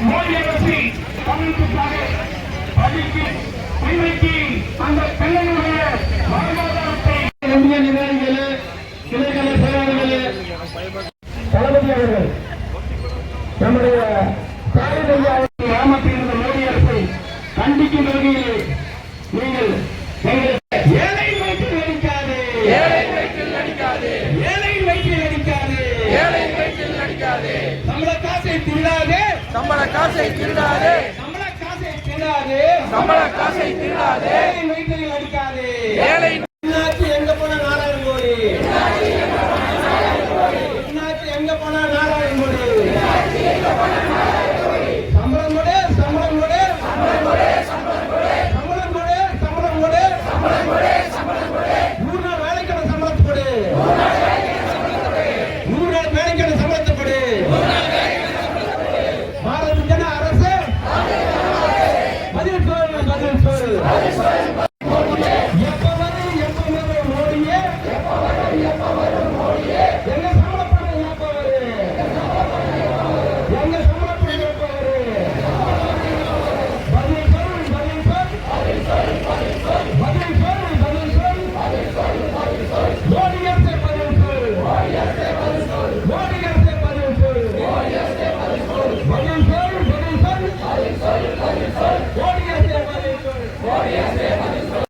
மோடி அரசு தமிழுக்காக பள்ளிக்கு இன்னைக்கு அந்த பிள்ளைகளுடைய வாழ்வாதாரத்தை இந்திய நிர்வாகிகளே செயலாளர்களே தளபதி அவர்கள் நம்முடைய தாய்மையா கிராமத்தில் இருந்த மோடி அரசை கண்டிக்கும் வகையிலே நீங்கள் ஏழை வயிற்றில் அடிக்காதே ஏழை வயிற்றில் நடிக்காது ஏழை வயிற்றில் அடிக்காதே ஏழை வயிற்றில் சம்பள காசை திருடாதே சம்பள காசை திருடாதே சம்பள காசை திருடாதே சம்பள காசை திருடாதே மீட்டிங் அடிக்காதே ஏழை எங்க போன நாராயணன் கோடி? எங்க போன ভজন